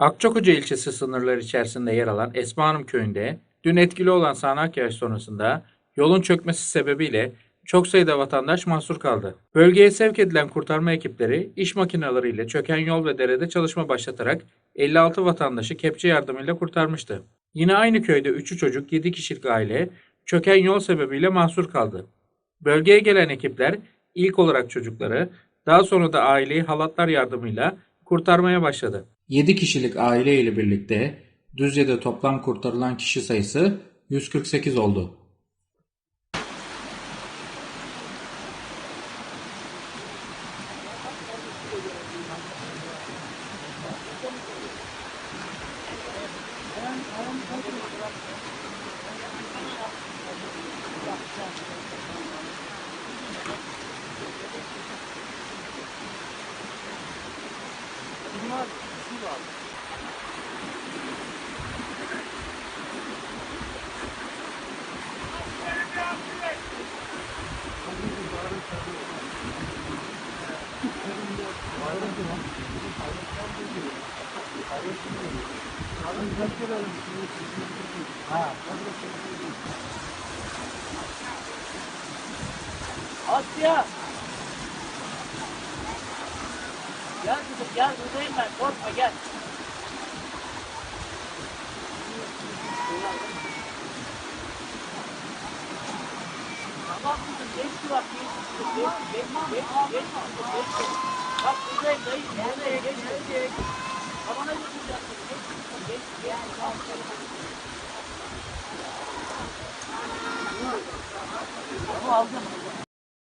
Akçakoca ilçesi sınırları içerisinde yer alan Esma Hanım köyünde dün etkili olan sağanak yağış sonrasında yolun çökmesi sebebiyle çok sayıda vatandaş mahsur kaldı. Bölgeye sevk edilen kurtarma ekipleri iş makineleriyle çöken yol ve derede çalışma başlatarak 56 vatandaşı kepçe yardımıyla kurtarmıştı. Yine aynı köyde 3'ü çocuk 7 kişilik aile çöken yol sebebiyle mahsur kaldı. Bölgeye gelen ekipler ilk olarak çocukları, daha sonra da aileyi halatlar yardımıyla kurtarmaya başladı. 7 kişilik aile ile birlikte Düzce'de toplam kurtarılan kişi sayısı 148 oldu. Asya. Gel kızım gel buradayım ben korkma gel. Tamam kızım geçti bak geçti geçti geçti geçti geçti geçti. Bak buradayım dayı buradayım geçti. Tabana götüreceksin geçti geçti geçti. Tamam aldım.